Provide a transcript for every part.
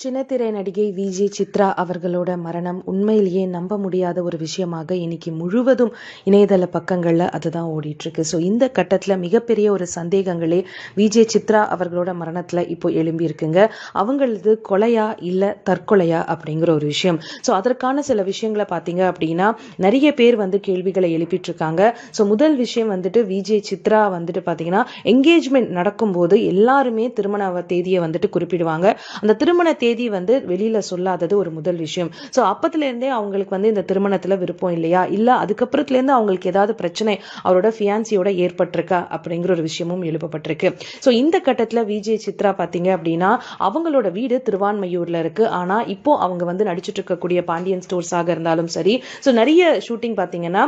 சின்னத்திரை நடிகை விஜே சித்ரா அவர்களோட மரணம் உண்மையிலேயே நம்ப முடியாத ஒரு விஷயமாக இன்னைக்கு முழுவதும் இணையதள பக்கங்களில் அதுதான் ஓடிட்டுருக்கு. ஸோ இந்த கட்டத்தில் மிகப்பெரிய ஒரு சந்தேகங்களே விஜே சித்ரா அவர்களோட மரணத்தில் இப்போ எழும்பியிருக்குங்க. அவங்களது கொலையா இல்லை தற்கொலையா அப்படிங்கிற ஒரு விஷயம். ஸோ அதற்கான சில விஷயங்களை பார்த்தீங்க அப்படின்னா நிறைய பேர் வந்து கேள்விகளை எழுப்பிட்டு இருக்காங்க ஸோ முதல் விஷயம் வந்துட்டு விஜே சித்ரா வந்துட்டு பார்த்தீங்கன்னா என்கேஜ்மெண்ட் நடக்கும்போது எல்லாருமே திருமண தேதியை வந்துட்டு குறிப்பிடுவாங்க. அந்த திருமண தேதி வந்து வெளியில சொல்லாதது ஒரு முதல் விஷயம். ஸோ அப்பத்துல இருந்தே அவங்களுக்கு வந்து இந்த திருமணத்துல விருப்பம் இல்லையா? இல்ல அதுக்கப்புறத்துல இருந்து அவங்களுக்கு ஏதாவது பிரச்சனை அவரோட ஃபியான்சியோட ஏற்பட்டிருக்கா? அப்படிங்கிற ஒரு விஷயமும் எழுப்பப்பட்டிருக்கு. ஸோ இந்த கட்டத்துல விஜய் சித்ரா பாத்தீங்க அப்படின்னா அவங்களோட வீடு திருவான்மையூர்ல இருக்கு. ஆனா இப்போ அவங்க வந்து நடிச்சுட்டு இருக்கக்கூடிய பாண்டியன் ஸ்டோர்ஸாக இருந்தாலும் சரி ஸோ நிறைய ஷூட்டிங் பாத்தீங்கன்னா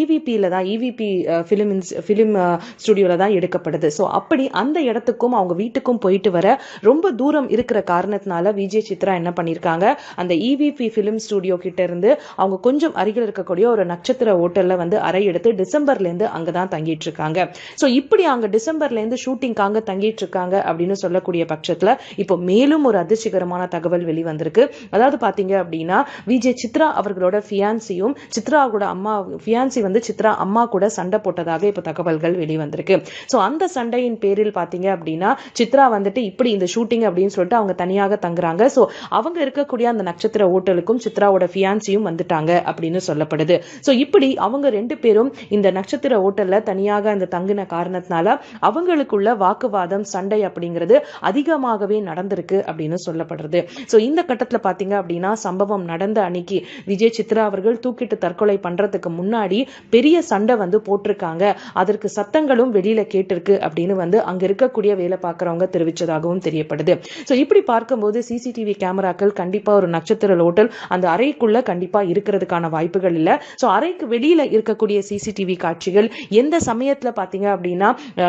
இவிபியில தான் இவிபி ஃபிலிம் ஃபிலிம் ஸ்டுடியோல தான் எடுக்கப்படுது. ஸோ அப்படி அந்த இடத்துக்கும் அவங்க வீட்டுக்கும் போயிட்டு வர ரொம்ப தூரம் இருக்கிற காரணத்தினால விஜய் சித்ரா என்ன பண்ணியிருக்காங்க அந்த இவிபி ஃபிலிம் ஸ்டுடியோ கிட்ட இருந்து அவங்க கொஞ்சம் அருகில் இருக்கக்கூடிய ஒரு நட்சத்திர ஹோட்டலில் வந்து அறை எடுத்து டிசம்பர்லேருந்து அங்கே அங்கதான் தங்கிட்டு இருக்காங்க. ஸோ இப்படி அங்கே டிசம்பர்லேருந்து ஷூட்டிங்காக தங்கிட்டு இருக்காங்க அப்படின்னு சொல்லக்கூடிய பட்சத்தில் இப்போ மேலும் ஒரு அதிர்ச்சிகரமான தகவல் வெளிவந்திருக்கு. அதாவது பார்த்தீங்க அப்படின்னா விஜய் சித்ரா அவர்களோட ஃபியான்சியும் சித்ரா கூட அம்மா ஃபியான்சி வந்து சித்ரா அம்மா கூட சண்டை போட்டதாக இப்போ தகவல்கள் வெளிவந்திருக்கு. ஸோ அந்த சண்டையின் பேரில் பார்த்தீங்க அப்படின்னா சித்ரா வந்துட்டு இப்படி இந்த ஷூட்டிங் அப்படின்னு சொல்லிட்டு அவங்க தனியாக தங்குறாங்க. ஸோ அவங்க இருக்கக்கூடிய அந்த நட்சத்திர ஓட்டலுக்கும் சித்ராவோட ஃபியான்சியும் வந்துட்டாங்க அப்படின்னு சொல்லப்படுது. ஸோ இப்படி அவங்க ரெண்டு பேரும் இந்த நட்சத்திர ஓட்டலில் தனியாக அந்த தங்கின காரணத்தினால அவங்களுக்குள்ள வாக்குவாதம் சண்டை அப்படிங்கிறது அதிகமாகவே நடந்திருக்கு அப்படின்னு சொல்லப்படுறது. ஸோ இந்த கட்டத்தில் பார்த்தீங்க அப்படின்னா சம்பவம் நடந்த அன்னைக்கு விஜய் சித்ரா அவர்கள் தூக்கிட்டு தற்கொலை பண்ணுறதுக்கு முன்னாடி பெரிய சண்டை வந்து போட்டிருக்காங்க. அதற்கு சத்தங்களும் வெளியில் கேட்டிருக்கு அப்படின்னு வந்து அங்கே இருக்கக்கூடிய வேலை பார்க்குறவங்க தெரிவித்ததாகவும் தெரியப்படுது. ஸோ இப்படி பார்க்கும்போது சிசிடிவி கேமராக்கள் கண்டிப்பாக ஒரு நட்சத்திர லோட்டல். அந்த அறைக்குள்ள கண்டிப்பாக இருக்கிறதுக்கான வாய்ப்புகள் இல்லை. ஸோ அறைக்கு வெளியில இருக்கக்கூடிய சிசிடிவி காட்சிகள் எந்த சமயத்தில் பார்த்தீங்க அப்படின்னா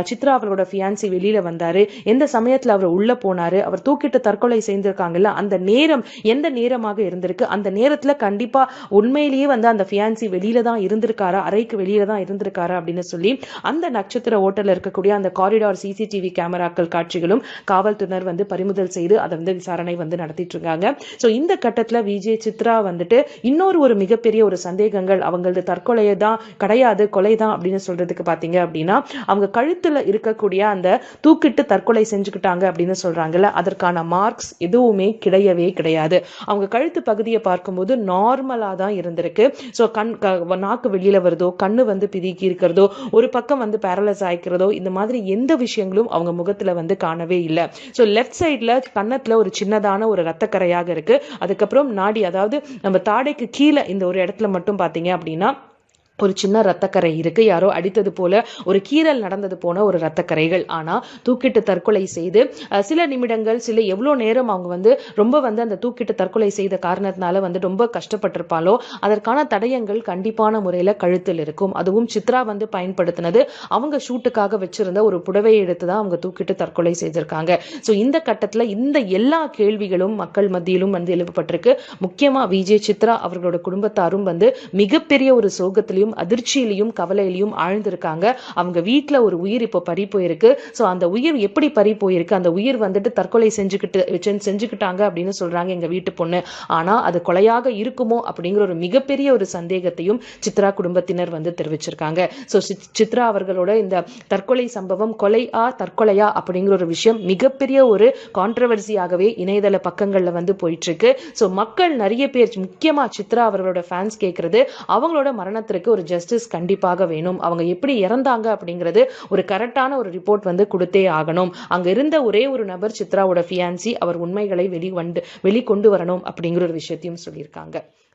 சித்ரா அவரோட ஃபியான்சி வெளியில வந்தாரு. எந்த சமயத்தில் அவர் உள்ள போனாரு? அவர் தூக்கிட்டு தற்கொலை செய்திருக்காங்கல்ல அந்த நேரம் எந்த நேரமாக இருந்திருக்கு? அந்த நேரத்துல கண்டிப்பா உண்மையிலேயே வந்து அந்த ஃபியான்சி வெளியில தான் இருந்திருக்காரா? அறைக்கு வெளியில தான் இருந்திருக்காரா அப்படின்னு சொல்லி அந்த நட்சத்திர ஓட்டலில் இருக்கக்கூடிய அந்த காரிடார் சிசிடிவி கேமராக்கள் காட்சிகளும் காவல்துறையினர் வந்து பறிமுதல் செய்து அதை வந்து விசாரணை விசாரணை வந்து நடத்திட்டு இருக்காங்க ஸோ இந்த கட்டத்தில் விஜய் சித்ரா வந்துட்டு இன்னொரு ஒரு மிகப்பெரிய ஒரு சந்தேகங்கள் அவங்களது தற்கொலையை தான் கிடையாது கொலை தான் அப்படின்னு சொல்றதுக்கு பார்த்தீங்க அப்படின்னா அவங்க கழுத்தில் இருக்கக்கூடிய அந்த தூக்கிட்டு தற்கொலை செஞ்சுக்கிட்டாங்க அப்படின்னு சொல்றாங்கல்ல அதற்கான மார்க்ஸ் எதுவுமே கிடையவே கிடையாது. அவங்க கழுத்து பகுதியை பார்க்கும்போது நார்மலாக தான் இருந்திருக்கு. ஸோ கண் நாக்கு வெளியில வருதோ கண்ணு வந்து பிதுக்கி இருக்கிறதோ ஒரு பக்கம் வந்து பேரலைஸ் ஆயிக்கிறதோ இந்த மாதிரி எந்த விஷயங்களும் அவங்க முகத்தில் வந்து காணவே இல்லை. ஸோ லெஃப்ட் சைடில் கன்னத்தில் ஒரு சின்னதான ஒரு ரத்தக்கரையாக இருக்கு. அதுக்கப்புறம் நாடி அதாவது நம்ம தாடைக்கு கீழே இந்த ஒரு இடத்துல மட்டும் பார்த்தீங்க அப்படின்னா ஒரு சின்ன ரத்தக்கரை இருக்கு. யாரோ அடித்தது போல ஒரு கீறல் நடந்தது போன ஒரு ரத்தக்கரைகள் ஆனா தூக்கிட்டு தற்கொலை செய்து சில நிமிடங்கள் சில எவ்வளோ நேரம் அவங்க வந்து ரொம்ப வந்து அந்த தூக்கிட்டு தற்கொலை செய்த காரணத்தினால வந்து ரொம்ப கஷ்டப்பட்டிருப்பாலோ அதற்கான தடயங்கள் கண்டிப்பான முறையில கழுத்தில் இருக்கும். அதுவும் சித்ரா வந்து பயன்படுத்தினது. அவங்க ஷூட்டுக்காக வச்சிருந்த ஒரு புடவையை எடுத்து தான் அவங்க தூக்கிட்டு தற்கொலை செய்திருக்காங்க. ஸோ இந்த கட்டத்தில் இந்த எல்லா கேள்விகளும் மக்கள் மத்தியிலும் வந்து எழுப்பப்பட்டிருக்கு. முக்கியமாக விஜய் சித்ரா அவர்களோட குடும்பத்தாரும் வந்து மிகப்பெரிய ஒரு சோகத்திலையும் அதிர்ச்சியிலையும் கவலையிலையும் ஆழ்ந்திருக்காங்க. அவங்க வீட்டில் ஒரு உயிர் இப்போ பறி போயிருக்கு. ஸோ அந்த உயிர் எப்படி பறி போயிருக்கு? அந்த உயிர் வந்துட்டு தற்கொலை செஞ்சுக்கிட்டு செஞ்சு- செஞ்சுக்கிட்டாங்க அப்படின்னு சொல்றாங்க எங்க வீட்டு பொண்ணு. ஆனா அது கொலையாக இருக்குமோ அப்படிங்கிற ஒரு மிகப்பெரிய ஒரு சந்தேகத்தையும் சித்ரா குடும்பத்தினர் வந்து தெரிவிச்சிருக்காங்க. ஸோ சித்ரா அவர்களோட இந்த தற்கொலை சம்பவம் கொலையா தற்கொலையா அப்படிங்கிற ஒரு விஷயம் மிகப்பெரிய ஒரு கான்ட்ரவர்சியாகவே இணையதள பக்கங்கள்ல வந்து போயிட்டு இருக்கு ஸோ மக்கள் நிறைய பேர் முக்கியமா சித்ரா அவர்களோட ஃபேன்ஸ் கேட்கறது அவங்களோட மரணத்திற்கு ஒரு ஜஸ்டிஸ் கண்டிப்பாக வேணும். அவங்க எப்படி இறந்தாங்க அப்படிங்கிறது ஒரு கரெக்டான ஒரு ரிப்போர்ட் வந்து கொடுத்தே ஆகணும். அங்க இருந்த ஒரே ஒரு நபர் சித்ராவோட ஃபியான்சி அவர் உண்மைகளை வெளி வந்து வெளிக்கொண்டு வரணும் அப்படிங்கிற ஒரு விஷயத்தையும் சொல்லியிருக்காங்க.